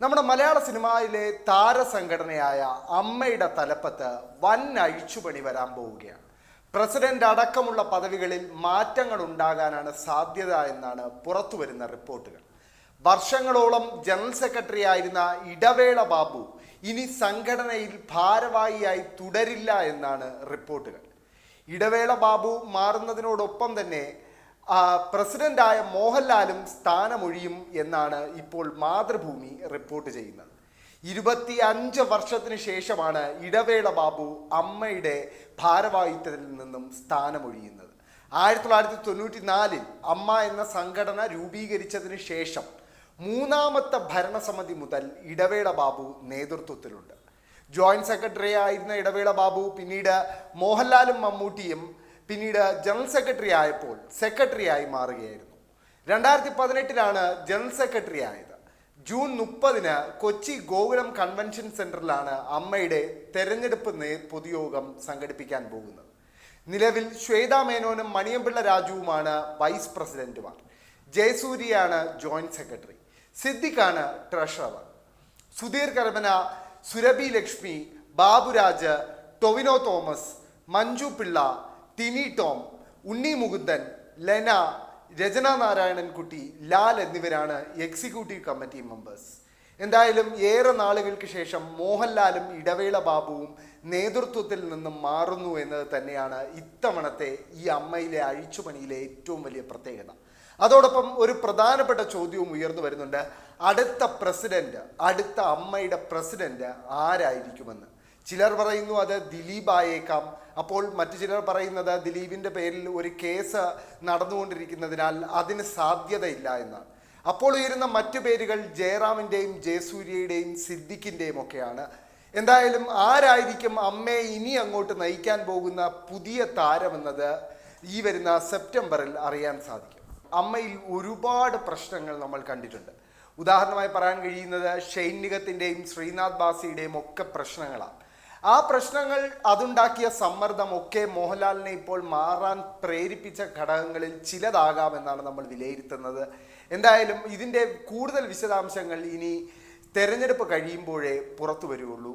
നമ്മുടെ മലയാള സിനിമയിലെ താരസംഘടനയായ അമ്മയുടെ തലപ്പത്ത് വൻ അഴിച്ചുപണി വരാൻ പോവുകയാണ്. പ്രസിഡന്റ് അടക്കമുള്ള പദവികളിൽ മാറ്റങ്ങൾ ഉണ്ടാകാനാണ് സാധ്യത എന്നാണ് പുറത്തു വരുന്ന റിപ്പോർട്ടുകൾ. വർഷങ്ങളോളം ജനറൽ സെക്രട്ടറി ആയിരുന്ന ഇടവേള ബാബു ഇനി സംഘടനയിൽ ഭാരവാഹിയായി തുടരില്ല എന്നാണ് റിപ്പോർട്ടുകൾ. ഇടവേള ബാബു മാറുന്നതിനോടൊപ്പം തന്നെ പ്രസിഡന്റായ മോഹൻലാലും സ്ഥാനമൊഴിയും എന്നാണ് ഇപ്പോൾ മാതൃഭൂമി റിപ്പോർട്ട് ചെയ്യുന്നത്. ഇരുപത്തി അഞ്ച് വർഷത്തിന് ശേഷമാണ് ഇടവേള ബാബു അമ്മയുടെ ഭാരവാഹിത്വത്തിൽ നിന്നും സ്ഥാനമൊഴിയുന്നത്. ആയിരത്തി തൊള്ളായിരത്തി തൊണ്ണൂറ്റി നാലിൽ അമ്മ എന്ന സംഘടന രൂപീകരിച്ചതിന് ശേഷം മൂന്നാമത്തെ ഭരണസമിതി മുതൽ ഇടവേള ബാബു നേതൃത്വത്തിലുണ്ട്. ജോയിന്റ് സെക്രട്ടറി ആയിരുന്ന ഇടവേള ബാബു പിന്നീട് മോഹൻലാലും മമ്മൂട്ടിയും പിന്നീട് ജനറൽ സെക്രട്ടറി ആയപ്പോൾ സെക്രട്ടറി ആയി മാറുകയായിരുന്നു. രണ്ടായിരത്തി പതിനെട്ടിലാണ് ജനറൽ സെക്രട്ടറി ആയത്. ജൂൺ മുപ്പതിന് കൊച്ചി ഗോകുലം കൺവെൻഷൻ സെന്ററിലാണ് അമ്മയുടെ തെരഞ്ഞെടുപ്പ് പൊതുയോഗം സംഘടിപ്പിക്കാൻ പോകുന്നത്. നിലവിൽ ശ്വേതാ മേനോനും മണിയമ്പിള്ള രാജുവുമാണ് വൈസ് പ്രസിഡന്റുമാർ. ജയസൂര്യയാണ് joint secretary. സിദ്ദിഖാണ് treasurer. Sudheer Karamana Surabhi Lakshmi Baburaj Tovino Thomas Manju Pillai Tini Tom Unni Mukundan Lena Rachana Narayanankutty Lal എന്നിവരാണ് എക്സിക്യൂട്ടീവ് കമ്മിറ്റി മെമ്പേഴ്സ് എന്തായാലും ഏറെ നാളുകൾക്ക് ശേഷം മോഹൻലാലും ഇടവേള ബാബുവും നേതൃത്വത്തിൽ നിന്നും മാറുന്നു എന്നത് തന്നെയാണ് ഇത്തവണത്തെ ഈ അമ്മയിലെ അഴിച്ചുപണിയിലെ ഏറ്റവും വലിയ പ്രത്യേകത. അതോടൊപ്പം ഒരു പ്രധാനപ്പെട്ട ചോദ്യവും ഉയർന്നു വരുന്നുണ്ട്. അടുത്ത പ്രസിഡന്റ് അടുത്ത അമ്മയുടെ പ്രസിഡന്റ് ആരായിരിക്കുമെന്ന്. ചിലർ പറയുന്നു അത് ദിലീപ് ആയേക്കാം അപ്പോൾ മറ്റു ചിലർ പറയുന്നത് ദിലീപിന്റെ പേരിൽ ഒരു കേസ് നടന്നുകൊണ്ടിരിക്കുന്നതിനാൽ അതിന് സാധ്യതയില്ല എന്നാണ്. അപ്പോൾ ഉയരുന്ന മറ്റു പേരുകൾ ജയറാമിന്റെയും ജയസൂര്യയുടെയും സിദ്ദിഖിന്റെയും ഒക്കെയാണ്. എന്തായാലും ആരായിരിക്കും അമ്മയെ ഇനി അങ്ങോട്ട് നയിക്കാൻ പോകുന്ന പുതിയ താരമെന്നത് ഈ വരുന്ന സെപ്റ്റംബറിൽ അറിയാൻ സാധിക്കും. അമ്മയിൽ ഒരുപാട് പ്രശ്നങ്ങൾ നമ്മൾ കണ്ടിട്ടുണ്ട്. ഉദാഹരണമായി പറയാൻ കഴിയുന്നത് ഷൈനികത്തിന്റെയും ശ്രീനാഥ് ബാസിയുടെയും ഒക്കെ പ്രശ്നങ്ങളാണ്. ആ പ്രശ്നങ്ങൾ അതുണ്ടാക്കിയ സമ്മർദ്ദം ഒക്കെ മോഹൻലാലിനെ ഇപ്പോൾ മാറാൻ പ്രേരിപ്പിച്ച ഘടകങ്ങളിൽ ചിലതാകാമെന്നാണ് നമ്മൾ വിലയിരുത്തുന്നത്. എന്തായാലും ഇതിന്റെ കൂടുതൽ വിശദാംശങ്ങൾ ഇനി തെരഞ്ഞെടുപ്പ് കഴിയുമ്പോഴേ പുറത്തു വരികയുള്ളൂ.